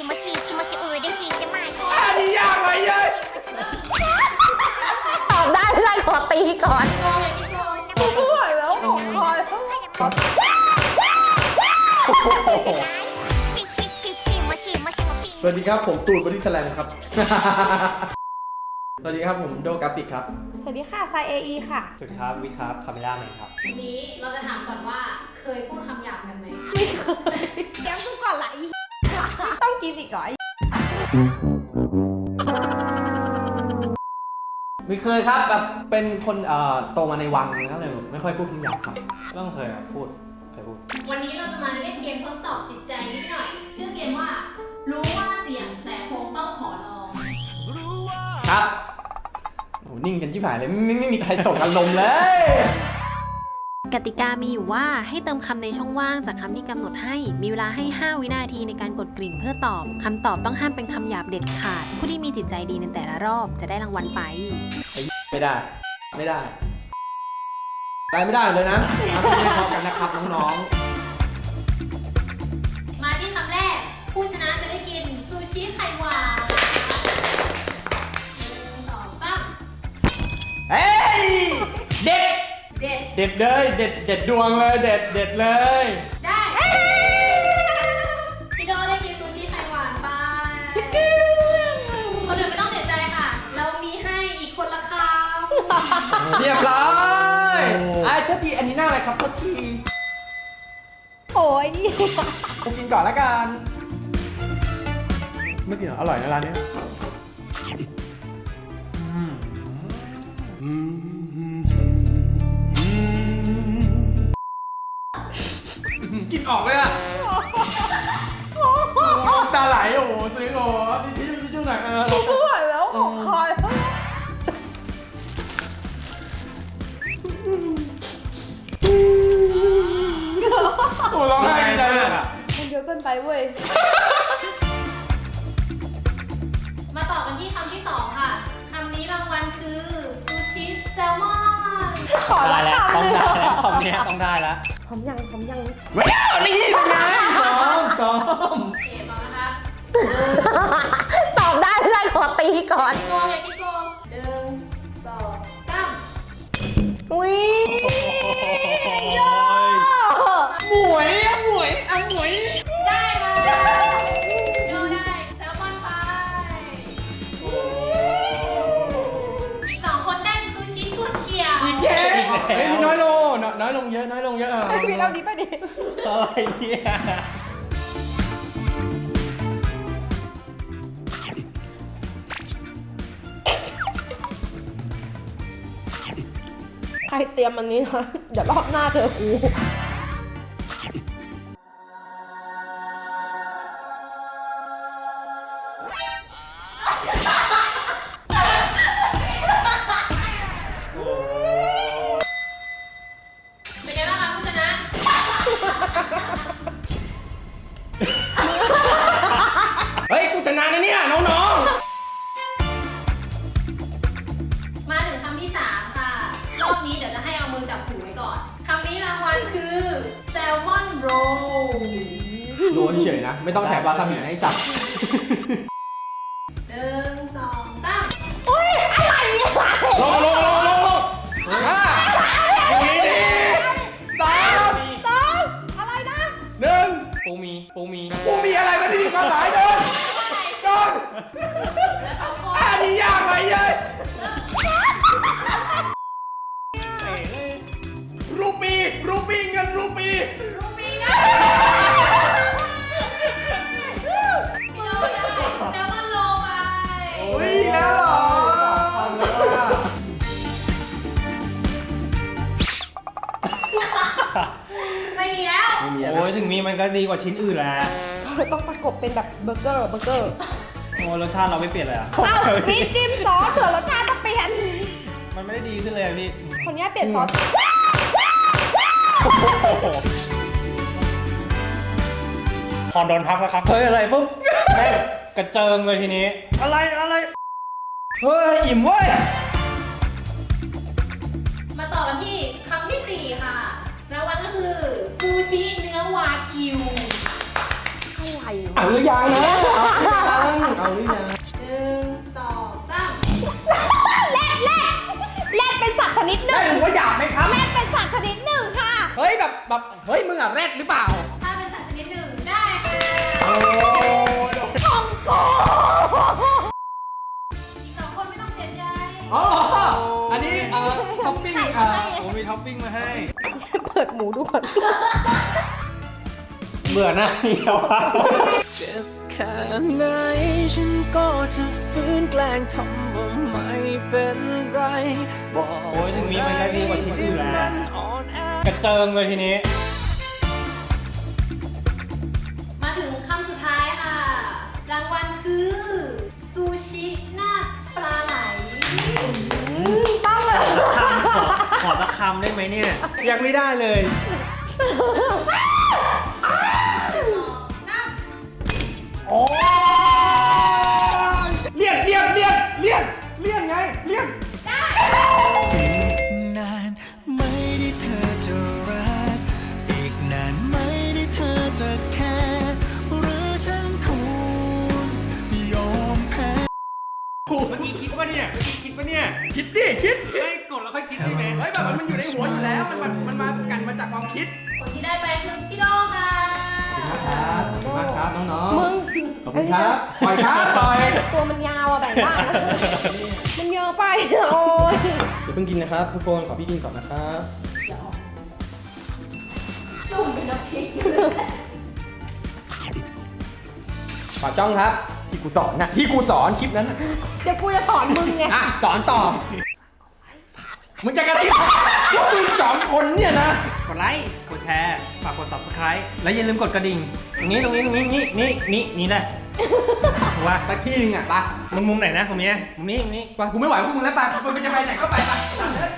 気持ちいい気持ち嬉しいって毎日อันนี้ยากไปเยอะตอบได้ไมขอตีก่อน ไม่ไหวแล้วขคอสวัสดีครับผมตูนบอดี้แสแลมครับ สวัสดีครับผมโดกราฟิกครับ สวัสดีค่ะทายเอไอค่ะสวัสดีครับวิครับคาเมล่าแมนครับ วันนี้เราจะถามก่อนว่าเคยพูดคำหยาบกันไหม เดี๋ยวคุณ ไม่เคยครับแบบเป็นคนเอ่อโตมาในวังนะครับเลยแบบไม่ค่อยพูดคำหยาบครับต้องเคยครับพูดเคยพูด วันนี้เราจะมาเล่นเกมทดสอบจิตใจนิดหน่อย ชื่อเกมว่า รู้ว่าเสี่ยงแต่คงต้องขอลอง ครับโหนิ่งกันชิบหายเลยไม่ไม่ไม่มีใครส่งอารมณ์เลย กติกามีอยู่ว่าให้เติมคำในช่องว่างจากคำที่กำหนดให้ มีเวลาให้ 5 วินาทีในการกดกริ่งเพื่อตอบคำตอบต้องห้ามเป็นคำหยาบเด็ดขาด ผู้ที่มีจิตใจดีในแต่ละรอบจะได้รางวัลไป ไม่ได้ ไม่ได้ ได้ไม่ได้เลยนะ ครับไม่พอกันนะครับน้องๆ เด็ดเด็ดเลยเด็ดเด็ดดวงเลยเด็ดเด็ดเลย ได้ พี่โดได้กินซูชิไข่หวานไปคนอื่นไม่ต้องเสียใจค่ะ เรามีให้อีกคนละคำเรียบร้อยไอ้ทัทีอันนี้หน้าอะไรครับทัทีโอ้ยกูกินก่อนละกัน ไม่กินเหรออร่อยนะร้านเนี้ยอืม กินออกเลยอะน้ำตาไหลโอ้โหซื้อโอ้โหที่ที่ที่ที่ไหนเออไม่ไหวแล้วหอคอยโอ้ร้องไห้ดีใจเลยอะมันเยอะเกินไปเว้ย ต้องหนึ่งได้แล้วคำเนี้ยต้องได้แล้วพร้อมยังพร้อมยังว้าวนี่เป็นไงซ้อมซ้อมโอเคพร้อมนะคะตอบได้ไม่ได้ขอตีก่อน โกงอย่าคิดโกงหนึ่งสองสามอุ้ย เฮ้ยน้อยลงน้อยลงเยอะน้อยลงเยอะอะไอพี่เราดีไปดิอะไรเนี่ยใครเตรียมอันนี้นะเดี๋ยวรอบหน้าเจอกู เฉยนะ ไม่ต้องแถมวาซาบินะไอ้สับ แล้วโอ้ยถึงมีมันก็ดีกว่าชิ้นอื่นแหละต้องประกบเป็นแบบเบอร์เกอร์เบอร์เกอร์โอ้ยรสชาติเราไม่เปลี่ยนเลยอะเอ้ามีจิ้มซอสเผื่อรสชาติจะเปลี่ยน มันไม่ได้ดีขึ้นเลยอะพี่คนนี้เปลี่ยนซอสพอโดนทักแล้วครับ เฮ้ย อะไรปุ๊บแม่งกระเจิงเลยทีนี้ อะไรอะไร เฮ้ย อิ่มเว้ย เนื้อวากิวอะไรเอาหรือยังนะเอาหรือยังเอาหรือยังหนึ่งสองสามแรดแรดแรดเป็นสัตว์ชนิดหแม่นึ่งถือว่าหยาบไหมครับ แรดเป็นสัตว์ชนิดหนึ่งค่ะ เฮ้ยแบบแบบเฮ้ยมึงอะแรดหรือเปล่าถ้าเป็นสัตว์ชนิดหนึ่งได้ค่ะโอ้ของโกอีกสองคนไม่ต้องเสียใจอ๋ออันนี้เอ่อท็อปปิ้งเอ่อผมมีท็อปปิ้งมาให้ เปิดหมูดูก่อน เบื่อหน้าเดียวอะแค่ไหนฉันก็จะฟื้นแกล้งทำว่าไม่เป็นไรบอกโอ้ยถึงนี้มันก็ดีกว่าชิ้นอื่นแล้วมันอ่อนแอกระเจิงเลยทีนี้ มาถึงคำสุดท้ายค่ะ รางวัลคือซูชิหน้าปลาไหลต้องเลยคำขอขอสักคำได้ไหมเนี่ย ยังไม่ได้เลย กเมื่อกี้คิดว่าเนี่ยเมื่อกี้คิดว่าเนี่ยคิดดิคิดเฮ้ยกดแล้วค่อยคิดได้ไหมเฮ้ยแบบมันอยู่ในหัวอยู่แล้วมันมันมันมากันมาจากความคิดคนที่ได้ไปคือพี่โดค่ะ ครับขอบคุณมากครับน้องๆมึงขอบคุณครับปล่อยครับปล่อยตัวมันยาวอะแบ่งบ้างนะมันเยอะไปโอ้ยเดี๋ยวเพิ่งกินนะครับทุกคนขอพี่กินก่อนนะครับขอจ้องครับ ที่กูสอนนะที่กูสอนคลิปนั้นน่ะเดี๋ยวกูจะสอนมึงไง อะสอนต่อมึงจะกระซิบพวกมึงสองคนเนี่ยนะ กดไลค์ กดแชร์ ฝากกด subscribe และอย่าลืมกดกระดิ่ง ตรงนี้ตรงนี้ตรงนี้นี่นี่นี่นี่แหละว่าสักที่นึงอะไปมุมมุมไหนนะตรงนี้มุมนี้มุมนี้ ไปกูไม่ไหวพวกมึงแล้วไปมึงจะไปไหนก็ไปไปตัดเลย